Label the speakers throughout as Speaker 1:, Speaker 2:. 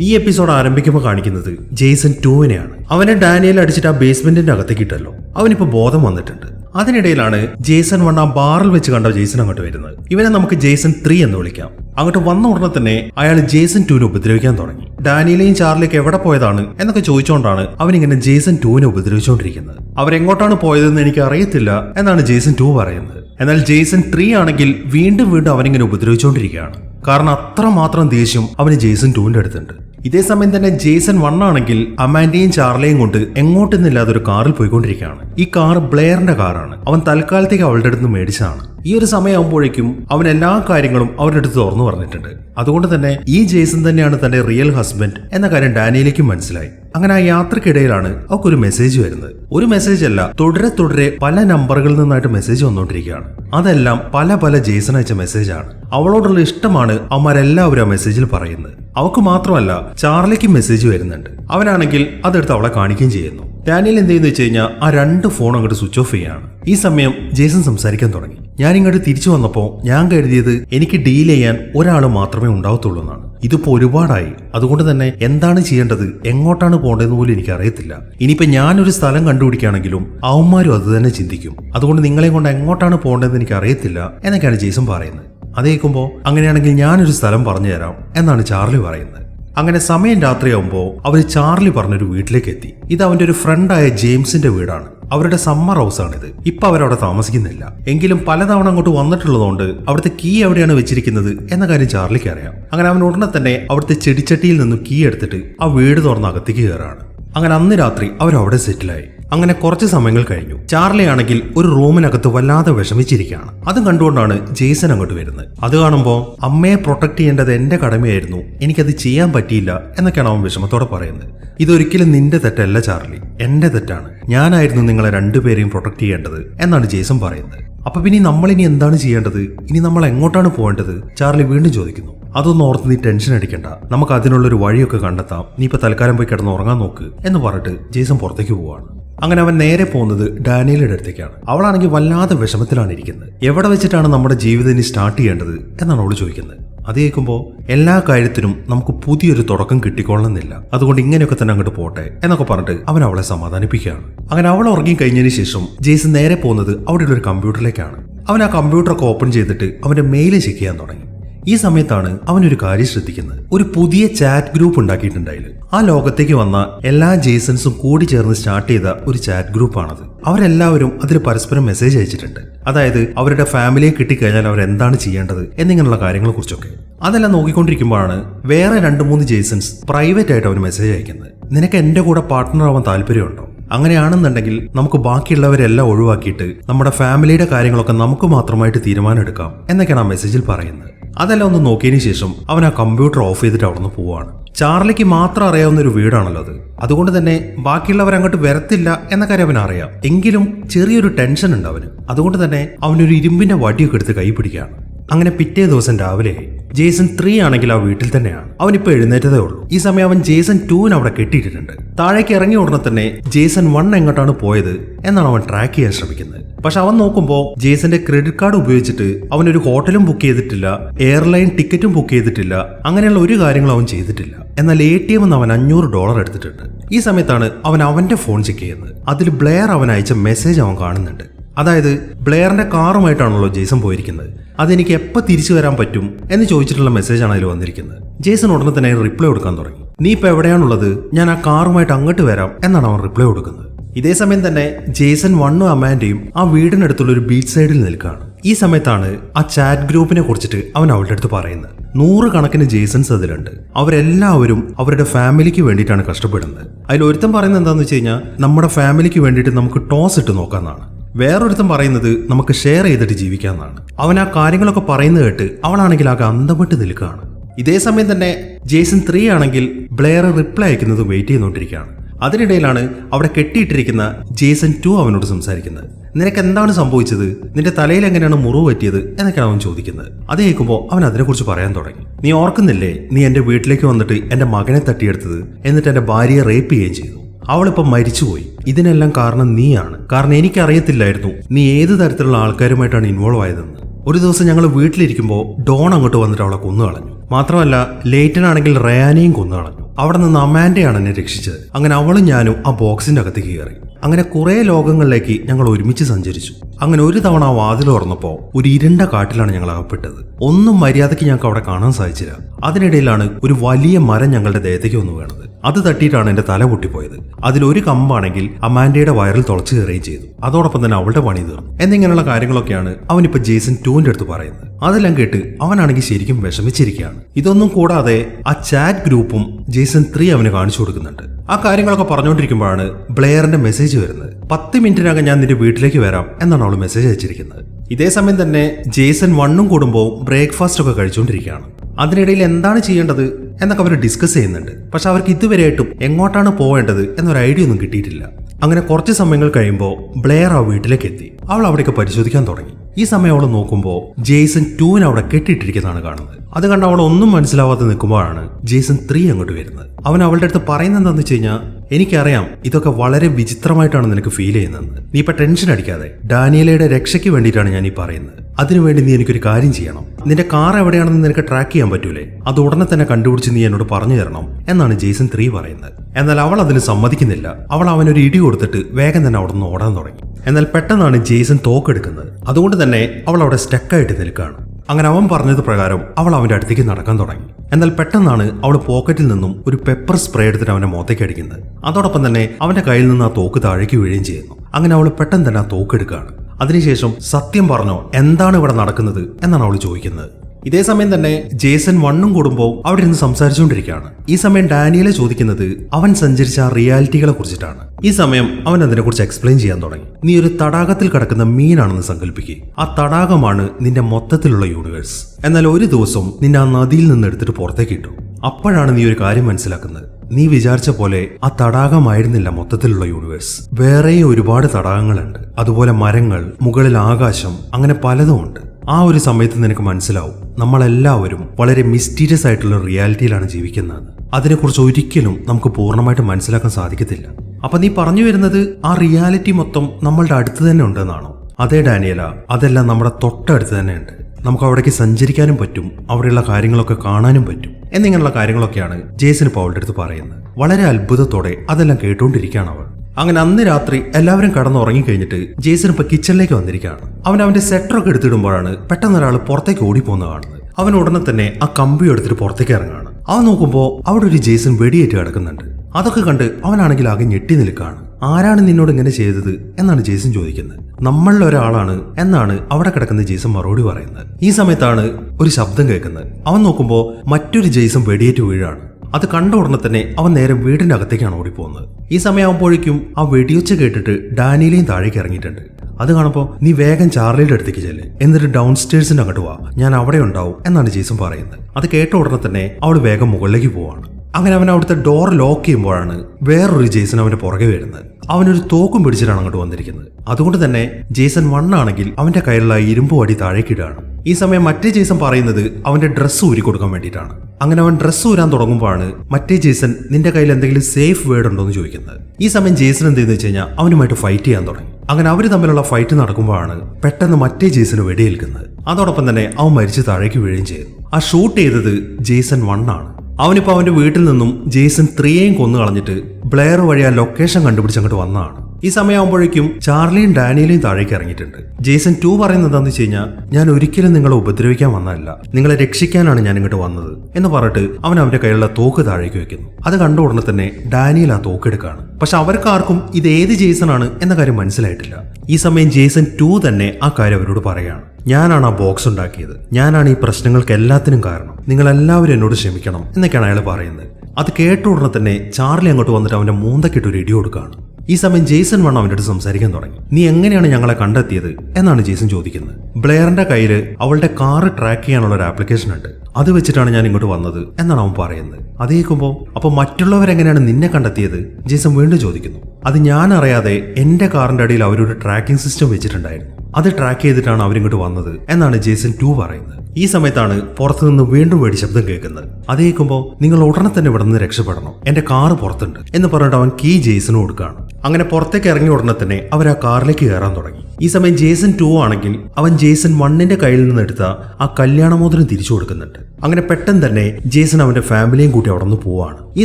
Speaker 1: ഈ എപ്പിസോഡ് ആരംഭിക്കുമ്പോൾ കാണിക്കുന്നത് ജെയ്സൺ ടൂവിനെയാണ്. അവനെ ഡാനിയൽ അടിച്ചിട്ട് ആ ബേസ്മെന്റിന്റെ അകത്തേക്ക് ഇട്ടല്ലോ. അവനിപ്പോ ബോധം വന്നിട്ടുണ്ട്. അതിനിടയിലാണ് ജെയ്സൺ വൺ ആ ബാറിൽ വെച്ച് കണ്ട ജെയ്സൺ അങ്ങോട്ട് വരുന്നത്. ഇവനെ നമുക്ക് ജെയ്സൺ ത്രീ എന്ന് വിളിക്കാം. അങ്ങോട്ട് വന്ന ഉടനെ തന്നെ അയാൾ ജെയ്സൺ ടൂവിനെ ഉപദ്രവിക്കാൻ തുടങ്ങി. ഡാനിയലെയും ചാർലിയൊക്കെ എവിടെ പോയതാണ് എന്നൊക്കെ ചോദിച്ചുകൊണ്ടാണ് അവനിങ്ങനെ ജെയ്സൺ ടൂവിനെ ഉപദ്രവിച്ചുകൊണ്ടിരിക്കുന്നത് അവരെങ്ങോട്ടാണ് പോയതെന്ന് എനിക്ക് അറിയത്തില്ല എന്നാണ് ജെയ്സൺ ടു പറയുന്നത്. എന്നാൽ ജെയ്സൺ ത്രീ ആണെങ്കിൽ വീണ്ടും വീണ്ടും അവനിങ്ങനെ ഉപദ്രവിച്ചുകൊണ്ടിരിക്കുകയാണ് കാരണം അത്രമാത്രം ദേഷ്യം അവന് ജെയ്സൺ ടൂവിന്റെ അടുത്തുണ്ട്. ഇതേ സമയം തന്നെ ജെയ്സൺ വൺ ആണെങ്കിൽ അമാൻഡയും ചാർലയും കൊണ്ട് എങ്ങോട്ടെന്നില്ലാതെ ഒരു കാറിൽ പോയിക്കൊണ്ടിരിക്കുകയാണ്. ഈ കാർ ബ്ലെയറിന്റെ കാറാണ്. അവൻ തൽക്കാലത്തേക്ക് അവളുടെ അടുത്ത് മേടിച്ചതാണ്. ഈ ഒരു സമയമാകുമ്പോഴേക്കും അവൻ എല്ലാ കാര്യങ്ങളും അവരുടെ അടുത്ത് തുറന്നു പറഞ്ഞിട്ടുണ്ട്. അതുകൊണ്ട് തന്നെ ഈ ജെയ്സൺ തന്നെയാണ് തന്റെ റിയൽ ഹസ്ബൻഡ് എന്ന കാര്യം ഡാനിയിലേക്കും മനസ്സിലായി. അങ്ങനെ ആ യാത്രക്കിടയിലാണ് അവൾക്കൊരു മെസ്സേജ് വരുന്നത്. ഒരു മെസ്സേജ് അല്ല തുടരെ തുടരെ പല നമ്പറുകളിൽ നിന്നായിട്ട് മെസ്സേജ് വന്നുകൊണ്ടിരിക്കുകയാണ്. അതെല്ലാം പല പല ജെയ്സൺ അയച്ച മെസ്സേജാണ്. അവളോടുള്ള ഇഷ്ടമാണ് അവന്മാരെല്ലാവരും ആ മെസ്സേജിൽ പറയുന്നത്. അവക്ക് മാത്രമല്ല ചാർലിക്ക് മെസ്സേജ് വരുന്നുണ്ട്. അവനാണെങ്കിൽ അതെടുത്ത് അവളെ കാണിക്കുകയും ചെയ്യുന്നു. ഡാനിയൽ എന്ത് ചെയ്യുന്നു വെച്ച് കഴിഞ്ഞാൽ ആ രണ്ട് ഫോൺ അങ്ങോട്ട് സ്വിച്ച് ഓഫ് ചെയ്യാണ് ഈ സമയം ജേസൺ സംസാരിക്കാൻ തുടങ്ങി. ഞാൻ ഇങ്ങോട്ട് തിരിച്ചു വന്നപ്പോൾ ഞാൻ കരുതിയത് എനിക്ക് ഡീൽ ചെയ്യാൻ ഒരാൾ മാത്രമേ ഉണ്ടാവത്തുള്ളൂ എന്നാണ്. ഇതിപ്പോ ഒരുപാടായി. അതുകൊണ്ട് തന്നെ എന്താണ് ചെയ്യേണ്ടത്? എങ്ങോട്ടാണ് പോകേണ്ടതെന്ന് പോലും എനിക്ക് അറിയത്തില്ല. ഞാൻ ഞാനൊരു സ്ഥലം കണ്ടുപിടിക്കുകയാണെങ്കിലും അവന്മാരും അത് തന്നെ ചിന്തിക്കും. അതുകൊണ്ട് നിങ്ങളെ കൊണ്ട് എങ്ങോട്ടാണ് പോകേണ്ടതെന്ന് എനിക്ക് അറിയത്തില്ല എന്നൊക്കെയാണ് ജേസൺ പറയുന്നത്. അത് കേൾക്കുമ്പോൾ അങ്ങനെയാണെങ്കിൽ ഞാനൊരു സ്ഥലം പറഞ്ഞു തരാം എന്നാണ് ചാർലി പറയുന്നത്. അങ്ങനെ സമയം രാത്രിയാവുമ്പോൾ അവർ ചാർലി പറഞ്ഞൊരു വീട്ടിലേക്ക് എത്തി ഇത് അവന്റെ ഒരു ഫ്രണ്ടായ ജെയിംസിന്റെ വീടാണ്. അവരുടെ സമ്മർ ഹൗസ് ആണിത് ഇപ്പൊ അവരവിടെ താമസിക്കുന്നില്ല. എങ്കിലും പലതവണ അങ്ങോട്ട് വന്നിട്ടുള്ളതുകൊണ്ട് അവിടുത്തെ കീ എവിടെയാണ് വെച്ചിരിക്കുന്നത് എന്ന കാര്യം ചാർലിക്ക് അറിയാം. അങ്ങനെ അവൻ ഉടനെ തന്നെ അവിടുത്തെ ചെടിച്ചട്ടിയിൽ നിന്നും കീ എടുത്തിട്ട് ആ വീട് തുറന്ന് അകത്തേക്ക് കയറാണ്. അങ്ങനെ അന്ന് രാത്രി അവരവിടെ സെറ്റിലായി. അങ്ങനെ കുറച്ച് സമയങ്ങൾ കഴിഞ്ഞു. ചാർലി ആണെങ്കിൽ ഒരു റൂമിനകത്ത് വല്ലാതെ വിഷമിച്ചിരിക്കുകയാണ്. അത് കണ്ടുകൊണ്ടാണ് ജെയ്സൺ അങ്ങോട്ട് വരുന്നത്. അത് കാണുമ്പോൾ അമ്മയെ പ്രൊട്ടക്ട് ചെയ്യേണ്ടത് എന്റെ കടമയായിരുന്നു. എനിക്കത് ചെയ്യാൻ പറ്റിയില്ല എന്നൊക്കെയാണ് അവൻ വിഷമത്തോടെ പറയുന്നത്. ഇതൊരിക്കലും നിന്റെ തെറ്റല്ല ചാർലി. എന്റെ തെറ്റാണ്. ഞാനായിരുന്നു നിങ്ങളെ രണ്ടുപേരെയും പ്രൊട്ടക്ട് ചെയ്യേണ്ടത് എന്നാണ് ജെയ്സൺ പറയുന്നത്. അപ്പൊ പിന്നെ നമ്മൾ ഇനി എന്താണ് ചെയ്യേണ്ടത്? ഇനി നമ്മൾ എങ്ങോട്ടാണ് പോകേണ്ടത്? ചാർലി വീണ്ടും ചോദിക്കുന്നു. അതൊന്നും ഓർത്ത് നീ ടെൻഷൻ അടിക്കണ്ട. നമുക്ക് അതിനുള്ളൊരു വഴിയൊക്കെ കണ്ടെത്താം. നീ ഇപ്പൊ തൽക്കാലം പോയി കിടന്ന് ഉറങ്ങാൻ നോക്ക് എന്ന് പറഞ്ഞിട്ട് ജേസൺ പുറത്തേക്ക് പോവാണ്. അങ്ങനെ അവൻ നേരെ പോകുന്നത് ഡാനിയലിയുടെ അടുത്തേക്കാണ്. അവളാണെങ്കിൽ വല്ലാതെ വിഷമത്തിലാണ് ഇരിക്കുന്നത്. എവിടെ വെച്ചിട്ടാണ് നമ്മുടെ ജീവിതം ഇനി സ്റ്റാർട്ട് ചെയ്യേണ്ടത് എന്നാണ് അവൾ ചോദിക്കുന്നത്. അത് കേൾക്കുമ്പോൾ എല്ലാ കാര്യത്തിനും നമുക്ക് പുതിയൊരു തുടക്കം കിട്ടിക്കൊള്ളണമെന്നില്ല. അതുകൊണ്ട് ഇങ്ങനെയൊക്കെ തന്നെ അങ്ങോട്ട് പോട്ടെ എന്നൊക്കെ പറഞ്ഞിട്ട് അവൻ അവളെ സമാധാനിപ്പിക്കുകയാണ്. അങ്ങനെ അവൾ ഉറങ്ങി കഴിഞ്ഞതിന് ശേഷം ജേസൺ നേരെ പോകുന്നത് അവിടെയുള്ള ഒരു കമ്പ്യൂട്ടറിലേക്കാണ്. അവൻ ആ കമ്പ്യൂട്ടറൊക്കെ ഓപ്പൺ ചെയ്തിട്ട് അവന്റെ മെയിൽ ചെക്ക് ചെയ്യാൻ തുടങ്ങി. ഈ സമയത്താണ് അവൻ ഒരു കാര്യം ശ്രദ്ധിക്കുന്നത്. ഒരു പുതിയ ചാറ്റ് ഗ്രൂപ്പ് ഉണ്ടാക്കിയിട്ടുണ്ടായിരുന്നു ആ ലോകത്തേക്ക് വന്ന എല്ലാ ജേസൺസും കൂടി ചേർന്ന് സ്റ്റാർട്ട് ചെയ്ത ഒരു ചാറ്റ് ഗ്രൂപ്പാണത് അവരെല്ലാവരും അതിൽ പരസ്പരം മെസ്സേജ് അയച്ചിട്ടുണ്ട്. അതായത് അവരുടെ ഫാമിലിയെ കിട്ടിക്കഴിഞ്ഞാൽ അവർ എന്താണ് ചെയ്യേണ്ടത് എന്നിങ്ങനെയുള്ള കാര്യങ്ങളെ കുറിച്ചൊക്കെ. അതെല്ലാം നോക്കിക്കൊണ്ടിരിക്കുമ്പോഴാണ് വേറെ രണ്ട് മൂന്ന് ജേസൺസ് പ്രൈവറ്റ് ആയിട്ട് അവർ മെസ്സേജ് അയക്കുന്നത്. നിനക്ക് എന്റെ കൂടെ പാർട്ട്ണർ ആവാൻ താല്പര്യമുണ്ടോ? അങ്ങനെയാണെന്നുണ്ടെങ്കിൽ നമുക്ക് ബാക്കിയുള്ളവരെല്ലാം ഒഴിവാക്കിയിട്ട് നമ്മുടെ ഫാമിലിയുടെ കാര്യങ്ങളൊക്കെ നമുക്ക് മാത്രമായിട്ട് തീരുമാനം എടുക്കാം എന്നൊക്കെയാണ് ആ മെസ്സേജിൽ പറയുന്നത്. അതെല്ലാം ഒന്ന് നോക്കിയതിന് ശേഷം അവൻ ആ കമ്പ്യൂട്ടർ ഓഫ് ചെയ്തിട്ട് അവിടെ നിന്ന് പോവാണ്. ചാർലിക്ക് മാത്രം അറിയാവുന്ന ഒരു വീടാണല്ലോ അത്. അതുകൊണ്ട് തന്നെ ബാക്കിയുള്ളവർ അങ്ങോട്ട് വരത്തില്ല എന്ന കാര്യം അവൻ അറിയാം. എങ്കിലും ചെറിയൊരു ടെൻഷൻ ഉണ്ട് അവന്. അതുകൊണ്ട് തന്നെ അവനൊരു ഇരുമ്പിന്റെ വടിയൊക്കെ എടുത്ത് കൈ പിടിക്കുകയാണ്. അങ്ങനെ പിറ്റേ ദിവസം രാവിലെ ജേസൺ ത്രീ ആണെങ്കിൽ ആ വീട്ടിൽ തന്നെയാണ്. അവൻ ഇപ്പൊ എഴുന്നേറ്റതേ ഉള്ളൂ. ഈ സമയം അവൻ ജേസൺ ടൂവിന് അവിടെ കെട്ടിയിട്ടിട്ടുണ്ട്. താഴേക്ക് ഇറങ്ങിയ ഉടനെ തന്നെ ജേസൺ വൺ എങ്ങോട്ടാണ് പോയത് എന്നാണ് അവൻ ട്രാക്ക് ചെയ്യാൻ ശ്രമിക്കുന്നത്. പക്ഷെ അവൻ നോക്കുമ്പോൾ ജേസന്റെ ക്രെഡിറ്റ് കാർഡ് ഉപയോഗിച്ചിട്ട് അവൻ ഒരു ഹോട്ടലും ബുക്ക് ചെയ്തിട്ടില്ല എയർലൈൻ ടിക്കറ്റും ബുക്ക് ചെയ്തിട്ടില്ല അങ്ങനെയുള്ള ഒരു കാര്യങ്ങളും അവൻ ചെയ്തിട്ടില്ല. എന്നാൽ എ ടി എം അവൻ അഞ്ഞൂറ് ഡോളർ എടുത്തിട്ടുണ്ട്. ഈ സമയത്താണ് അവൻ അവന്റെ ഫോൺ ചെക്ക് ചെയ്യുന്നത്. അതിൽ ബ്ലെയർ അവൻ അയച്ച മെസ്സേജ് അവൻ കാണുന്നുണ്ട്. അതായത് ബ്ലെയറിന്റെ കാറുമായിട്ടാണല്ലോ ജേസൺ പോയിരിക്കുന്നത്. അതെനിക്ക് എപ്പോൾ തിരിച്ചു വരാൻ പറ്റും എന്ന് ചോദിച്ചിട്ടുള്ള മെസ്സേജാണ് അതിൽ വന്നിരിക്കുന്നത്. ജേസൺ ഉടനെ തന്നെ റിപ്ലൈ കൊടുക്കാൻ തുടങ്ങി. നീ ഇപ്പോൾ എവിടെയാണുള്ളത്? ഞാൻ ആ കാറുമായിട്ട് അങ്ങോട്ട് വരാം എന്നാണ് അവൻ റിപ്ലൈ കൊടുക്കുന്നത്. ഇതേ സമയം തന്നെ ജേസൺ വണ്ണും അമാൻഡയും ആ വീടിനടുത്തുള്ള ഒരു ബീച്ച് സൈഡിൽ നിൽക്കുകയാണ്. ഈ സമയത്താണ് ആ ചാറ്റ് ഗ്രൂപ്പിനെ കുറിച്ചിട്ട് അവൻ അവളുടെ അടുത്ത് പറയുന്നത്. നൂറുകണക്കിന് ജേസൺസ് അതിലുണ്ട്. അവരെല്ലാവരും അവരുടെ ഫാമിലിക്ക് വേണ്ടിയിട്ടാണ് കഷ്ടപ്പെടുന്നത്. അതിൽ ഒരുത്തം പറയുന്നത് എന്താണെന്ന് വെച്ച് കഴിഞ്ഞാൽ നമ്മുടെ ഫാമിലിക്ക് വേണ്ടിയിട്ട് നമുക്ക് ടോസ് ഇട്ട് നോക്കാമെന്നാണ് വേറൊരുത്തൻ പറയുന്നത് നമുക്ക് ഷെയർ ചെയ്തിട്ട് ജീവിക്കാമെന്നാണ് അവൻ ആ കാര്യങ്ങളൊക്കെ പറയുന്നത് കേട്ട് അവളാണെങ്കിൽ ആകെ അന്തപ്പെട്ട് നിൽക്കുകയാണ്. ഇതേ സമയം തന്നെ ജേസൺ ത്രീ ആണെങ്കിൽ ബ്ലെയർ റിപ്ലൈ അയക്കുന്നത് വെയിറ്റ് ചെയ്തുകൊണ്ടിരിക്കുകയാണ്. അതിനിടയിലാണ് അവിടെ കെട്ടിയിട്ടിരിക്കുന്ന ജേസൺ ടു അവനോട് സംസാരിക്കുന്നത്. നിനക്ക് എന്താണ് സംഭവിച്ചത്? നിന്റെ തലയിൽ എങ്ങനെയാണ് മുറിവ് പറ്റിയത്? എന്നൊക്കെയാണ് അവൻ ചോദിക്കുന്നത്. അത് കേൾക്കുമ്പോൾ അവൻ അതിനെക്കുറിച്ച് പറയാൻ തുടങ്ങി. നീ ഓർക്കുന്നില്ലേ? നീ എന്റെ വീട്ടിലേക്ക് വന്നിട്ട് എന്റെ മകനെ തട്ടിയെടുത്തത്? എന്നിട്ട് എന്റെ ഭാര്യയെ റേപ്പ് ചെയ്യുകയും ചെയ്തു. അവളിപ്പം മരിച്ചുപോയി. ഇതിനെല്ലാം കാരണം നീയാണ്. കാരണം എനിക്കറിയത്തില്ലായിരുന്നു നീ ഏത് തരത്തിലുള്ള ആൾക്കാരുമായിട്ടാണ് ഇൻവോൾവ് ആയതെന്ന്. ഒരു ദിവസം ഞങ്ങൾ വീട്ടിലിരിക്കുമ്പോൾ ഡോൺ അങ്ങോട്ട് വന്നിട്ട് അവളെ കൊന്നു കളഞ്ഞു മാത്രമല്ല ലേറ്റൻ ആണെങ്കിൽ റയാനെയും കൊന്നു കളഞ്ഞു അവിടെ നിന്ന് അമാൻഡയാണ് എന്നെ രക്ഷിച്ചത്. അങ്ങനെ അവളും ഞാനും ആ ബോക്സിന്റെ അകത്ത് കയറി. അങ്ങനെ കുറെ ലോകങ്ങളിലേക്ക് ഞങ്ങൾ ഒരുമിച്ച് സഞ്ചരിച്ചു. അങ്ങനെ ഒരു തവണ ആ വാതിൽ തുറന്നപ്പോൾ ഒരു ഇരുണ്ട കാട്ടിലാണ് ഞങ്ങൾ അകപ്പെട്ടത്. ഒന്നും മര്യാദയ്ക്ക് ഞങ്ങൾക്ക് അവിടെ കാണാൻ സാധിച്ചില്ല. അതിനിടയിലാണ് ഒരു വലിയ മരം ഞങ്ങളുടെ ദേഹത്തേക്ക് വന്നു വീണത്. അത് തട്ടിയിട്ടാണ് എന്റെ തല പൊട്ടിപ്പോയത്. അതിലൊരു കമ്പാണെങ്കിൽ അമാൻഡയുടെ വയറിൽ തുളച്ചു കയറുകയും ചെയ്തു. അതോടൊപ്പം തന്നെ അവളുടെ പണി തീർന്നു. എന്നിങ്ങനെയുള്ള കാര്യങ്ങളൊക്കെയാണ് അവനിപ്പോ ജേസൺ ടൂവിന്റെ അടുത്ത് പറയുന്നത്. അതെല്ലാം കേട്ട് അവനാണെങ്കിൽ ശരിക്കും വിഷമിച്ചിരിക്കുകയാണ്. ഇതൊന്നും കൂടാതെ ആ ചാറ്റ് ഗ്രൂപ്പും ജേസൺ ത്രീ അവന് കാണിച്ചു കൊടുക്കുന്നുണ്ട്. ആ കാര്യങ്ങളൊക്കെ പറഞ്ഞുകൊണ്ടിരിക്കുമ്പോഴാണ് ബ്ലെയറിന്റെ മെസ്സേജ് വരുന്നത്. പത്ത് മിനിറ്റിനകം ഞാൻ നിന്റെ വീട്ടിലേക്ക് വരാം എന്നാണ് അവൾ മെസ്സേജ് അയച്ചിരിക്കുന്നത്. ഇതേ സമയം തന്നെ ജേസൺ വണ്ണും കൂടുമ്പോൾ ബ്രേക്ക്ഫാസ്റ്റ് ഒക്കെ കഴിച്ചുകൊണ്ടിരിക്കുകയാണ്. അതിനിടയിൽ എന്താണ് ചെയ്യേണ്ടത് എന്നൊക്കെ അവർ ഡിസ്കസ് ചെയ്യുന്നുണ്ട്. പക്ഷെ അവർക്ക് ഇതുവരെയായിട്ടും എങ്ങോട്ടാണ് പോകേണ്ടത് എന്നൊരു ഐഡിയ ഒന്നും കിട്ടിയിട്ടില്ല. അങ്ങനെ കുറച്ച് സമയങ്ങൾ കഴിയുമ്പോൾ ബ്ലെയർ ആ വീട്ടിലേക്ക് എത്തി. അവൾ അവിടെയൊക്കെ പരിശോധിക്കാൻ തുടങ്ങി. ഈ സമയം അവൾ നോക്കുമ്പോൾ ജെയ്സൺ ടൂവിന് അവിടെ കെട്ടിയിട്ടിരിക്കുന്നതാണ് കാണുന്നത്. അത് കണ്ട് അവൾ ഒന്നും മനസ്സിലാവാതെ നിൽക്കുമ്പോഴാണ് ജേസൺ ത്രീ അങ്ങോട്ട് വരുന്നത്. അവൻ അവളുടെ അടുത്ത് പറയുന്നത് എന്താണെന്ന് വെച്ച് കഴിഞ്ഞാൽ എനിക്കറിയാം ഇതൊക്കെ വളരെ വിചിത്രമായിട്ടാണ് നിനക്ക് ഫീൽ ചെയ്യുന്നത് നീ ഇപ്പൊ ടെൻഷൻ അടിക്കാതെ ഡാനിയലയുടെ രക്ഷയ്ക്ക് വേണ്ടിയിട്ടാണ് ഞാൻ ഈ പറയുന്നത്. അതിനുവേണ്ടി നീ എനിക്കൊരു കാര്യം ചെയ്യണം. നിന്റെ കാർ എവിടെയാണെന്ന് നിനക്ക് ട്രാക്ക് ചെയ്യാൻ പറ്റൂലേ? അത് ഉടനെ തന്നെ കണ്ടുപിടിച്ച് നീ എന്നോട് പറഞ്ഞു തരണം എന്നാണ് ജേസൺ ത്രീ പറയുന്നത്. എന്നാൽ അവൾ അതിന് സമ്മതിക്കുന്നില്ല. അവൾ അവനൊരു ഇടി കൊടുത്തിട്ട് വേഗം തന്നെ അവിടെ നിന്ന് ഓടാൻ തുടങ്ങി. എന്നാൽ പെട്ടെന്നാണ് ജേസൺ തോക്കെടുക്കുന്നത്. അതുകൊണ്ട് തന്നെ അവൾ അവിടെ സ്റ്റക്കായിട്ട് നിൽക്കുകയാണ്. അങ്ങനെ അവൻ പറഞ്ഞത് പ്രകാരം അവൾ അവന്റെ അടുത്തേക്ക് നടക്കാൻ തുടങ്ങി. എന്നാൽ പെട്ടെന്നാണ് അവൾ പോക്കറ്റിൽ നിന്നും ഒരു പെപ്പർ സ്പ്രേ എടുത്തിട്ട് അവന്റെ മുഖത്തേക്ക് അടിക്കുന്നത്. അതോടൊപ്പം തന്നെ അവന്റെ കയ്യിൽ നിന്ന് ആ തോക്ക് താഴേക്ക് വീഴുകയും ചെയ്യുന്നു. അങ്ങനെ അവൾ പെട്ടെന്ന് തന്നെ ആ തോക്ക് എടുക്കുകയാണ്. അതിനുശേഷം സത്യം പറഞ്ഞോ എന്താണ് ഇവിടെ നടക്കുന്നത് എന്നാണ് അവൾ ചോദിക്കുന്നത്. ഇതേ സമയം തന്നെ ജേസൺ വണ്ണും കൂടുമ്പോൾ അവിടെ ഇരുന്ന് സംസാരിച്ചുകൊണ്ടിരിക്കുകയാണ്. ഈ സമയം ഡാനിയലെ ചോദിക്കുന്നത് അവൻ സഞ്ചരിച്ച റിയാലിറ്റികളെ കുറിച്ചിട്ടാണ്. ഈ സമയം അവൻ അതിനെക്കുറിച്ച് എക്സ്പ്ലെയിൻ ചെയ്യാൻ തുടങ്ങി. നീ ഒരു തടാകത്തിൽ കിടക്കുന്ന മീനാണെന്ന് സങ്കല്പിക്കുക ആ തടാകമാണ് നിന്റെ മൊത്തത്തിലുള്ള യൂണിവേഴ്സ് എന്നാൽ ഒരു ദിവസം നിന്നെ ആ നദിയിൽ നിന്ന് എടുത്തിട്ട് പുറത്തേക്ക് ഇട്ടു. അപ്പോഴാണ് നീ ഒരു കാര്യം മനസ്സിലാക്കുന്നത്. നീ വിചാരിച്ച പോലെ ആ തടാകമായിരുന്നില്ല മൊത്തത്തിലുള്ള യൂണിവേഴ്സ് വേറെയും ഒരുപാട് തടാകങ്ങളുണ്ട്. അതുപോലെ മരങ്ങൾ മുകളിൽ ആകാശം അങ്ങനെ പലതും ഉണ്ട്. ആ ഒരു സമയത്ത് നിനക്ക് മനസ്സിലാവും. നമ്മളെല്ലാവരും വളരെ മിസ്റ്റീരിയസ് ആയിട്ടുള്ള റിയാലിറ്റിയിലാണ് ജീവിക്കുന്നത്. അതിനെക്കുറിച്ച് ഒരിക്കലും നമുക്ക് പൂർണമായിട്ട് മനസ്സിലാക്കാൻ സാധിക്കത്തില്ല. അപ്പൊ നീ പറഞ്ഞു വരുന്നത് ആ റിയാലിറ്റി മൊത്തം നമ്മളുടെ അടുത്ത് തന്നെ ഉണ്ടെന്നാണോ? അതെ ഡാനിയല അതെല്ലാം നമ്മുടെ തൊട്ടടുത്ത് തന്നെ ഉണ്ട്. നമുക്ക് അവിടേക്ക് സഞ്ചരിക്കാനും പറ്റും അവിടെയുള്ള കാര്യങ്ങളൊക്കെ കാണാനും പറ്റും എന്നിങ്ങനെയുള്ള കാര്യങ്ങളൊക്കെയാണ് ജേസൺ പൗളുടെ അടുത്ത് പറയുന്നത്. വളരെ അത്ഭുതത്തോടെ അതെല്ലാം കേട്ടുകൊണ്ടിരിക്കുകയാണ് അവൾ. അങ്ങനെ അന്ന് രാത്രി എല്ലാവരും കടന്നുറങ്ങി കഴിഞ്ഞിട്ട് ജേസൺ ഇപ്പൊ കിച്ചണിലേക്ക് വന്നിരിക്കുകയാണ്. അവൻ അവന്റെ സെറ്ററൊക്കെ എടുത്തിടുമ്പോഴാണ് പെട്ടെന്ന് ഒരാൾ പുറത്തേക്ക് ഓടിപ്പോകുന്നത് കാണുന്നത്. അവൻ ഉടനെ തന്നെ ആ കമ്പി എടുത്തിട്ട് പുറത്തേക്ക് ഇറങ്ങാണ് അവൻ നോക്കുമ്പോൾ അവിടെ ഒരു ജേസൺ വെടിയേറ്റ് കിടക്കുന്നുണ്ട്. അതൊക്കെ കണ്ട് അവനാണെങ്കിൽ ആകെ ഞെട്ടി നിൽക്കുകയാണ്. ആരാണ് നിന്നോട് ഇങ്ങനെ ചെയ്തത്? എന്നാണ് ജേസൺ ചോദിക്കുന്നത്. നമ്മളിൽ ഒരാളാണ് എന്നാണ് അവിടെ കിടക്കുന്ന ജേസൺ മറുപടി പറയുന്നത്. ഈ സമയത്താണ് ഒരു ശബ്ദം കേൾക്കുന്നത്. അവൻ നോക്കുമ്പോൾ മറ്റൊരു ജേസൺ വെടിയേറ്റ് വീഴാണ്. അത് കണ്ട ഉടനെ തന്നെ അവൻ നേരെ വീടിന്റെ അകത്തേക്കാണ് ഓടിപ്പോകുന്നത്. ഈ സമയമാകുമ്പോഴേക്കും ആ വെടിയൊച്ച കേട്ടിട്ട് ഡാനിയിലെയും താഴേക്ക് ഇറങ്ങിയിട്ടുണ്ട്. അത് കാണുമ്പോൾ നീ വേഗം ചാർലിയുടെ അടുത്തേക്ക് ചെല്ല്. എന്നിട്ട് ഡൗൺ സ്റ്റേഴ്സിന്റെ അങ്ങോട്ട് വാ. ഞാൻ അവിടെ ഉണ്ടാവും എന്നാണ് ജേസൺ പറയുന്നത്. അത് കേട്ട ഉടനെ തന്നെ അവൾ വേഗം മുകളിലേക്ക് പോവാണ്. അങ്ങനെ അവൻ അവിടുത്തെ ഡോർ ലോക്ക് ചെയ്യുമ്പോഴാണ് വേറൊരു ജേസൺ അവന്റെ പുറകെ വരുന്നത്. അവനൊരു തോക്കും പിടിച്ചിട്ടാണ് അങ്ങോട്ട് വന്നിരിക്കുന്നത്. അതുകൊണ്ട് തന്നെ ജേസൺ വൺ ആണെങ്കിൽ അവന്റെ കയ്യിലുള്ള ഇരുമ്പ് വടി താഴേക്കിടുകയാണ് ഈ സമയം മറ്റേ ജേസൺ പറയുന്നത് അവന്റെ ഡ്രസ്സ് ഊരി കൊടുക്കാൻ വേണ്ടിയിട്ടാണ്. അങ്ങനെ അവൻ ഡ്രസ്സ് ഊരാൻ തുടങ്ങുമ്പോഴാണ് മറ്റേ ജേസൺ നിന്റെ കയ്യിൽ എന്തെങ്കിലും സേഫ് വേർഡ് ഉണ്ടോ? എന്ന് ചോദിക്കുന്നത്. ഈ സമയം ജേസൺ എന്ത് ചെയ്യുന്നത് വെച്ച് കഴിഞ്ഞാൽ അവനുമായിട്ട് ഫൈറ്റ് ചെയ്യാൻ തുടങ്ങി. അങ്ങനെ അവർ തമ്മിലുള്ള ഫൈറ്റ് നടക്കുമ്പോഴാണ് പെട്ടെന്ന് മറ്റേ ജേസന് വെടിയേൽക്കുന്നത്. അതോടൊപ്പം തന്നെ അവൻ മരിച്ച് താഴേക്ക് വീഴുകയും ചെയ്തു. ആ ഷൂട്ട് ചെയ്തത് ജേസൺ വൺ ആണ് അവനിപ്പോ അവന്റെ വീട്ടിൽ നിന്നും ജേസൺ ത്രീയെയും കൊന്നു കളഞ്ഞിട്ട് ബ്ലെയർ വഴി ആ ലൊക്കേഷൻ കണ്ടുപിടിച്ച് അങ്ങോട്ട് വന്നതാണ്. ഈ സമയമാകുമ്പോഴേക്കും ചാർലിയും ഡാനിയലും താഴേക്ക് ഇറങ്ങിയിട്ടുണ്ട്. ജേസൺ ടു പറയുന്നത് എന്താണെന്ന് വെച്ച് കഴിഞ്ഞാൽ ഞാൻ ഒരിക്കലും നിങ്ങളെ ഉപദ്രവിക്കാൻ വന്നതല്ല. നിങ്ങളെ രക്ഷിക്കാനാണ് ഞാൻ ഇങ്ങോട്ട് വന്നത്. എന്ന് പറഞ്ഞിട്ട് അവൻ അവന്റെ കയ്യിലുള്ള തോക്ക് താഴേക്ക് വെക്കുന്നു. അത് കണ്ട ഉടനെ തന്നെ ഡാനിയൽ ആ തോക്ക് എടുക്കാണ് പക്ഷെ അവർക്കാർക്കും ഇത് ഏത് ജേസൺ ആണ് എന്ന കാര്യം മനസ്സിലായിട്ടില്ല. ഈ സമയം ജേസൺ ടു തന്നെ ആ കാര്യം അവരോട് പറയാണ് ഞാനാണ് ആ ബോക്സ് ഉണ്ടാക്കിയത്. ഞാനാണ് ഈ പ്രശ്നങ്ങൾക്ക് എല്ലാത്തിനും കാരണം. നിങ്ങൾ എല്ലാവരും എന്നോട് ക്ഷമിക്കണം എന്നൊക്കെയാണ് അയാൾ പറയുന്നത്. അത് കേട്ട ഉടനെ തന്നെ ചാർലി അങ്ങോട്ട് വന്നിട്ട് അവന്റെ മൂന്തക്കിട്ട് ഒരു ഇടി കൊടുക്കുകയാണ്. ഈ സമയം ജേസൺ വണ്ണം അവന്റെ അടുത്ത് സംസാരിക്കാൻ തുടങ്ങി. നീ എങ്ങനെയാണ് ഞങ്ങളെ കണ്ടെത്തിയത്? എന്നാണ് ജേസൺ ചോദിക്കുന്നത്. ബ്ലെയറിന്റെ കയ്യിൽ അവളുടെ കാറ് ട്രാക്ക് ചെയ്യാനുള്ള ഒരു ആപ്ലിക്കേഷൻ ഉണ്ട്. അത് വെച്ചിട്ടാണ് ഞാൻ ഇങ്ങോട്ട് വന്നത് എന്നാണ് അവൻ പറയുന്നത്. അത് കേൾക്കുമ്പോൾ അപ്പോൾ മറ്റുള്ളവരെങ്ങനെയാണ് നിന്നെ കണ്ടെത്തിയത്? ജേസൺ വീണ്ടും ചോദിക്കുന്നു. അത് ഞാൻ അറിയാതെ എന്റെ കാറിന്റെ അടിയിൽ അവരൊരു ട്രാക്കിംഗ് സിസ്റ്റം വെച്ചിട്ടുണ്ടായിരുന്നു. അത് ട്രാക്ക് ചെയ്തിട്ടാണ് അവരിങ്ങോട്ട് വന്നത് എന്നാണ് ജേസൺ ടു പറയുന്നത്. ഈ സമയത്താണ് പുറത്തു നിന്ന് വീണ്ടും വേടി ശബ്ദം കേൾക്കുന്നത്. അത് കേൾക്കുമ്പോൾ നിങ്ങൾ ഉടനെ തന്നെ ഇവിടെ നിന്ന് രക്ഷപ്പെടണം. എന്റെ കാറ് പുറത്തുണ്ട് എന്ന് പറഞ്ഞിട്ട് അവൻ കീ ജേസന് കൊടുക്കുകയാണ് അങ്ങനെ പുറത്തേക്ക് ഇറങ്ങിയ ഉടനെ തന്നെ അവർ ആ കാറിലേക്ക് കയറാൻ തുടങ്ങി. ഈ സമയം ജേസൺ ടു ആണെങ്കിൽ അവൻ ജേസൺ വണ്ണിന്റെ കയ്യിൽ നിന്ന് എടുത്ത ആ കല്യാണമോതിരം തിരിച്ചു കൊടുക്കുന്നുണ്ട്. അങ്ങനെ പെട്ടെന്ന് തന്നെ ജേസൺ അവന്റെ ഫാമിലിയും കൂട്ടി അവിടെ നിന്ന് പോവാണ്. ഈ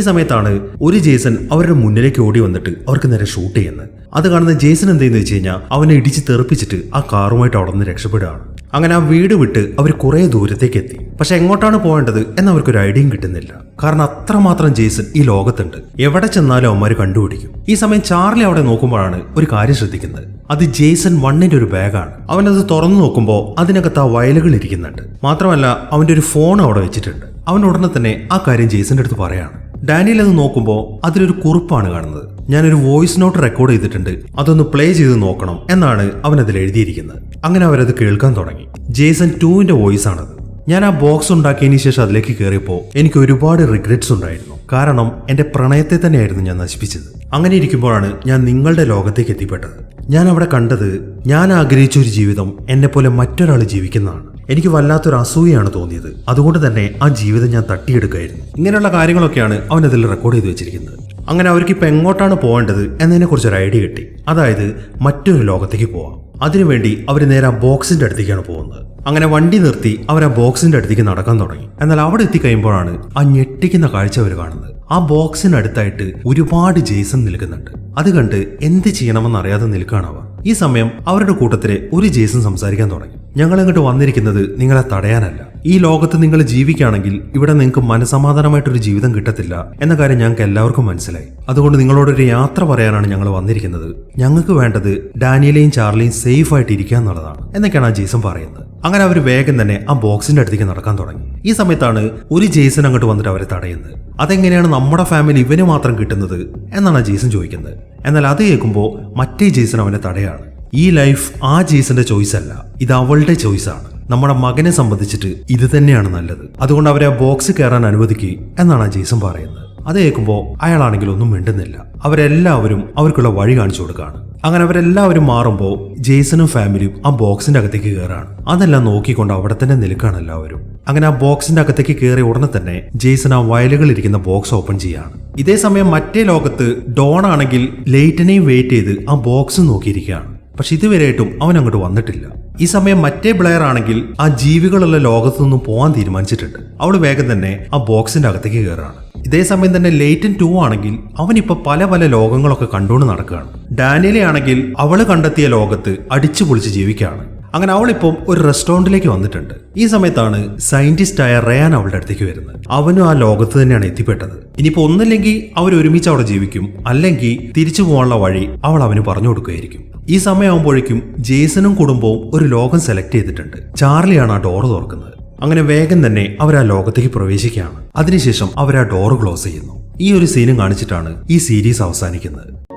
Speaker 1: സമയത്താണ് ഒരു ജേസൺ അവരുടെ മുന്നിലേക്ക് ഓടി വന്നിട്ട് അവർക്ക് നേരെ ഷൂട്ട് ചെയ്യുന്നത്. അത് കാണുന്ന ജേസൺ എന്തെന്ന് വെച്ച് കഴിഞ്ഞാൽ അവനെ ഇടിച്ച് തെറിപ്പിച്ചിട്ട് ആ കാറുമായിട്ട് അവിടെ നിന്ന് രക്ഷപ്പെടുകയാണ്. അങ്ങനെ ആ വീട് വിട്ട് അവർ കുറേ ദൂരത്തേക്ക് എത്തി. പക്ഷെ എങ്ങോട്ടാണ് പോകേണ്ടത് എന്ന് അവർക്കൊരു കിട്ടുന്നില്ല. കാരണം അത്രമാത്രം ജേസൺ ഈ ലോകത്തുണ്ട്. എവിടെ ചെന്നാലും അവന്മാർ കണ്ടുപിടിക്കും. ഈ സമയം ചാർലി അവിടെ നോക്കുമ്പോഴാണ് ഒരു കാര്യം ശ്രദ്ധിക്കുന്നത്. അത് ജേസൺ വണ്ണിന്റെ ഒരു ബാഗാണ്. അവനത് തുറന്നു നോക്കുമ്പോൾ അതിനകത്ത് ആ വയലുകൾ ഇരിക്കുന്നുണ്ട്. മാത്രമല്ല അവന്റെ ഒരു ഫോൺ അവിടെ വെച്ചിട്ടുണ്ട്. അവൻ ഉടനെ തന്നെ ആ കാര്യം ജേസന്റെ അടുത്ത് പറയാണ്. ഡാനിയൽ അത് നോക്കുമ്പോൾ അതിലൊരു കുറിപ്പാണ് കാണുന്നത്. ഞാനൊരു വോയിസ് നോട്ട് റെക്കോർഡ് ചെയ്തിട്ടുണ്ട്. അതൊന്ന് പ്ലേ ചെയ്ത് നോക്കണം എന്നാണ് അവൻ അതിൽ എഴുതിയിരിക്കുന്നത്. അങ്ങനെ അവരത് കേൾക്കാൻ തുടങ്ങി. ജേസൺ ടൂവിന്റെ വോയിസ് ആണത് ഞാൻ ആ ബോക്സ് ഉണ്ടാക്കിയതിന് ശേഷം അതിലേക്ക് കയറിയപ്പോൾ എനിക്ക് ഒരുപാട് റിഗ്രറ്റ്സ് ഉണ്ടായിരുന്നു. കാരണം എന്റെ പ്രണയത്തെ തന്നെയായിരുന്നു ഞാൻ നശിപ്പിച്ചത്. അങ്ങനെ ഇരിക്കുമ്പോഴാണ് ഞാൻ നിങ്ങളുടെ ലോകത്തേക്ക് എത്തിപ്പെട്ടത്. ഞാൻ അവിടെ കണ്ടത് ഞാൻ ആഗ്രഹിച്ച ഒരു ജീവിതം എന്നെ പോലെ മറ്റൊരാൾ ജീവിക്കുന്നതാണ്. എനിക്ക് വല്ലാത്തൊരു അസൂയാണ് തോന്നിയത്. അതുകൊണ്ട് തന്നെ ആ ജീവിതം ഞാൻ തട്ടിയെടുക്കായിരുന്നു ഇങ്ങനെയുള്ള കാര്യങ്ങളൊക്കെയാണ് അവൻ അതിൽ റെക്കോർഡ് ചെയ്ത് വെച്ചിരിക്കുന്നത്. അങ്ങനെ അവർക്ക് ഇപ്പൊ എങ്ങോട്ടാണ് പോകേണ്ടത് എന്നതിനെ കുറിച്ച് ഒരു ഐഡിയ കിട്ടി. അതായത് മറ്റൊരു ലോകത്തേക്ക് പോവാം. അതിനുവേണ്ടി അവർ നേരെ ബോക്സിന്റെ അടുത്തേക്കാണ് പോകുന്നത്. അങ്ങനെ വണ്ടി നിർത്തി അവർ ആ ബോക്സിന്റെ അടുത്തേക്ക് നടക്കാൻ തുടങ്ങി. എന്നാൽ അവിടെ എത്തിക്കഴിയുമ്പോഴാണ് ആ ഞെട്ടിക്കുന്ന കാഴ്ച അവർ കാണുന്നത്. ആ ബോക്സിനടുത്തായിട്ട് ഒരുപാട് ജേസൺ നിൽക്കുന്നുണ്ട്. അത് കണ്ട് എന്ത് ചെയ്യണമെന്ന് അറിയാതെ നിൽക്കുകയാണ് അവർ. ഈ സമയം അവരുടെ കൂട്ടത്തിലെ ഒരു ജേസൺ സംസാരിക്കാൻ തുടങ്ങി. ഞങ്ങൾ ഇങ്ങോട്ട് വന്നിരിക്കുന്നത് നിങ്ങളെ തടയാനല്ല. ഈ ലോകത്ത് നിങ്ങൾ ജീവിക്കുകയാണെങ്കിൽ ഇവിടെ നിങ്ങൾക്ക് മനസമാധാനമായിട്ടൊരു ജീവിതം കിട്ടത്തില്ല എന്ന കാര്യം ഞങ്ങൾക്ക് എല്ലാവർക്കും മനസ്സിലായി. അതുകൊണ്ട് നിങ്ങളോടൊരു യാത്ര പറയാനാണ് ഞങ്ങൾ വന്നിരിക്കുന്നത്. ഞങ്ങൾക്ക് വേണ്ടത് ഡാനിയലെയും ചാർലിയും സേഫ് ആയിട്ട് ഇരിക്കുക എന്നുള്ളതാണ്. എന്നൊക്കെയാണ് ആ ജേസൺ പറയുന്നത്. അങ്ങനെ അവർ വേഗം തന്നെ ആ ബോക്സിന്റെ അടുത്തേക്ക് നടക്കാൻ തുടങ്ങി. ഈ സമയത്താണ് ഒരു ജേസൺ അങ്ങോട്ട് വന്നിട്ട് അവരെ തടയുന്നത്. അതെങ്ങനെയാണ് നമ്മുടെ ഫാമിലി ഇവന് മാത്രം കിട്ടുന്നത് എന്നാണ് ജേസൺ ചോദിക്കുന്നത്. എന്നാൽ അത് കേൾക്കുമ്പോൾ മറ്റേ ജേസൺ അവനെ തടയാണ്. ഈ ലൈഫ് ആ ജേസന്റെ ചോയ്സ് അല്ല ഇത് അവളുടെ ചോയ്സ് ആണ്. നമ്മുടെ മകനെ സംബന്ധിച്ചിട്ട് ഇത് തന്നെയാണ് നല്ലത്. അതുകൊണ്ട് അവരെ ആ ബോക്സ് കയറാൻ അനുവദിക്കുക എന്നാണ് ആ ജേസൺ പറയുന്നത്. അത് കേൾക്കുമ്പോൾ അയാളാണെങ്കിൽ ഒന്നും മിണ്ടുന്നില്ല. അവരെല്ലാവരും അവർക്കുള്ള വഴി കാണിച്ചു കൊടുക്കുകയാണ് അങ്ങനെ അവരെല്ലാവരും മാറുമ്പോൾ ജെയ്സണും ഫാമിലിയും ആ ബോക്സിന്റെ അകത്തേക്ക് കയറാണ് അതെല്ലാം നോക്കിക്കൊണ്ട് അവിടെ തന്നെ നിൽക്കുകയാണ് എല്ലാവരും. അങ്ങനെ ആ ബോക്സിന്റെ അകത്തേക്ക് കയറിയ ഉടനെ തന്നെ ജേസൺ ആ വയലുകൾ ഇരിക്കുന്ന ബോക്സ് ഓപ്പൺ ചെയ്യാണ്. ഇതേ സമയം മറ്റേ ലോകത്ത് ഡോൺ ആണെങ്കിൽ ലേറ്റിനെയും വെയിറ്റ് ചെയ്ത് ആ ബോക്സ് നോക്കിയിരിക്കുകയാണ്. പക്ഷെ ഇതുവരെയായിട്ടും അവൻ അങ്ങോട്ട് വന്നിട്ടില്ല. ഈ സമയം മറ്റേ ബ്ലെയർ ആണെങ്കിൽ ആ ജീവികളുള്ള ലോകത്തു നിന്നും പോകാൻ തീരുമാനിച്ചിട്ടുണ്ട്. അവൾ വേഗം തന്നെ ആ ബോക്സിന്റെ അകത്തേക്ക് കയറാണ് ഇതേ സമയം തന്നെ ലേറ്റൻ ടു ആണെങ്കിൽ അവനിപ്പോ പല പല ലോകങ്ങളൊക്കെ കണ്ടുകൊണ്ട് നടക്കുകയാണ്. ഡാനിയലെ ആണെങ്കിൽ അവൾ കണ്ടെത്തിയ ലോകത്ത് അടിച്ചു പൊളിച്ച് ജീവിക്കുകയാണ്. അങ്ങനെ അവളിപ്പം ഒരു റെസ്റ്റോറന്റിലേക്ക് വന്നിട്ടുണ്ട്. ഈ സമയത്താണ് സയന്റിസ്റ്റ് ആയ റയാൻ അവളുടെ അടുത്തേക്ക് വരുന്നത്. അവനും ആ ലോകത്ത് തന്നെയാണ് എത്തിപ്പെട്ടത്. ഇനിയിപ്പോ ഒന്നില്ലെങ്കിൽ അവർ ഒരുമിച്ച് അവിടെ ജീവിക്കും. അല്ലെങ്കിൽ തിരിച്ചു പോകാനുള്ള വഴി അവൾ അവന് പറഞ്ഞു കൊടുക്കുകയായിരിക്കും. ഈ സമയമാകുമ്പോഴേക്കും ജേസനും കുടുംബവും ഒരു ലോകം സെലക്ട് ചെയ്തിട്ടുണ്ട്. ചാർലിയാണ് ആ ഡോറ് തുറക്കുന്നത്. അങ്ങനെ വേഗം തന്നെ അവർ ആ ലോകത്തേക്ക് പ്രവേശിക്കുകയാണ്. അതിനുശേഷം അവർ ആ ഡോറ് ക്ലോസ് ചെയ്യുന്നു. ഈ ഒരു സീനും കാണിച്ചിട്ടാണ് ഈ സീരീസ് അവസാനിക്കുന്നത്.